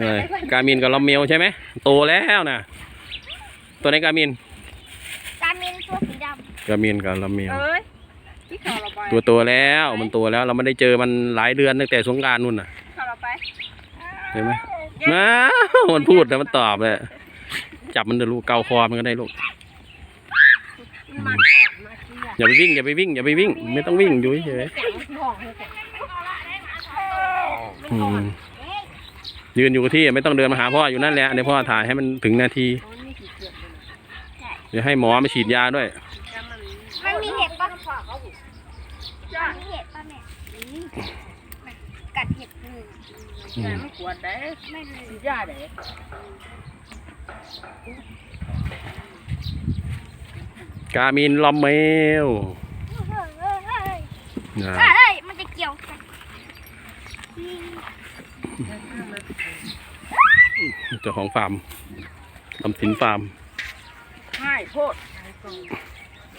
เลยกามินกับลอมเมลใช่ไหมโตแล้วนะตัวไหนกามินกามินตัวสีดกามินกับลอมเมลเอ้ยที่เขาเราไปตัวโตแล้วมันโตแล้วเราไม่ได้เจอมันหลายเดือนตั้งแต่สงกรารนู่นน่ะเขาเราไปเห็นไหมน้ามันพูดแล้วมันตอบเลยจับมันเดี๋ยวลูกเกาคอมันก็ได้ลูกมันอ่อนมาเชื่ออย่าไปวิ่งอย่าไปวิ่งอย่าไปวิ่ง ไม่ต้องวิ่งอยู่เฉยเสี ยงที่ห้องให้เสียงๆอืมยืนอยู่กับที่ไม่ต้องเดินมาหาพ่ออยู่นั่นแหละเดี๋ยวพ่อถ่ายให้มันถึงนาทีโอ้ยนี่กี่เกือบเลยนะเดี๋ยวให้หมอมาฉีดยาด้วยแต่มันำมันมีเห็ดปะจ้ามีเห็ดปะแม่กัดเห็ดเลยแต่ไม่ควรได้ไม่เลยสีย่าได้กามินลอมเมลเฮ้ยเฮ้ยนะเฮ้ยเฮ้ยมันจะเกี่ยวกัน เจ้าของฟาร์มลำสินฟาร์มให้โทษ